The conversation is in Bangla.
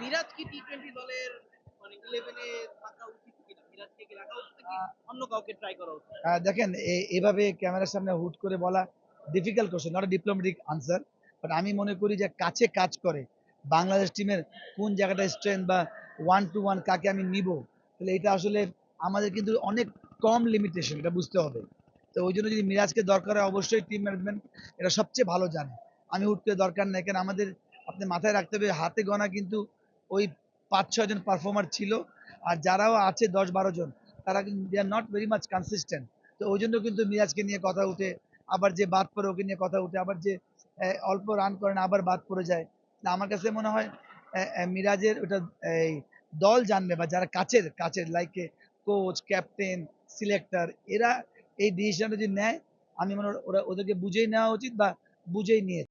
মিরাজ কি টি টোয়েন্টি দলের মানে ইলেভেনে থাকা উচিত করা দেখেন এভাবে ক্যামেরার সামনে হুট করে বলা difficult question not diplomatic answer but আমি মনে করি যে কাছে কাজ করে বাংলাদেশ টিমের কোন জায়গাটা স্ট্রেংথ বা ওয়ান টু ওয়ান কাকে আমি নিব তাহলে এটা আসলে আমাদের কিন্তু অনেক কম লিমিটেশন এটা বুঝতে হবে। তো ওই জন্য যদি মিরাজকে দরকার হয় অবশ্যই টিম ম্যানেজমেন্ট এটা সবচেয়ে ভালো জানে। আমি উঠতে দরকার নাই কেন আমাদের আপনি মাথায় রাখতে হবে, হাতে গোনা কিন্তু ওই পাঁচ, ছয় জন পারফর্মার ছিল আর যারাও আছে দশ, বারো জন, তারা কিন্তু they are not very much consistent তো ওই জন্য কিন্তু মিরাজকে নিয়ে কথা উঠে, আবার যে বাদ পড়ে ওকে নিয়ে কথা উঠে, আবার যে অল্প রান করেন, আবার বাদ পড়ে যায়। না আমার কাছে মনে হয় মিরাজের ওটা, এই দল জানবে বা যারা কাছের কাছের লাইক কোচ ক্যাপ্টেন সিলেক্টর এরা এই ডিসিশনটা যদি নেয়, আমি মনে ওরা ওদেরকে বুঝেই নেওয়া উচিত বা বুঝেই নিয়ে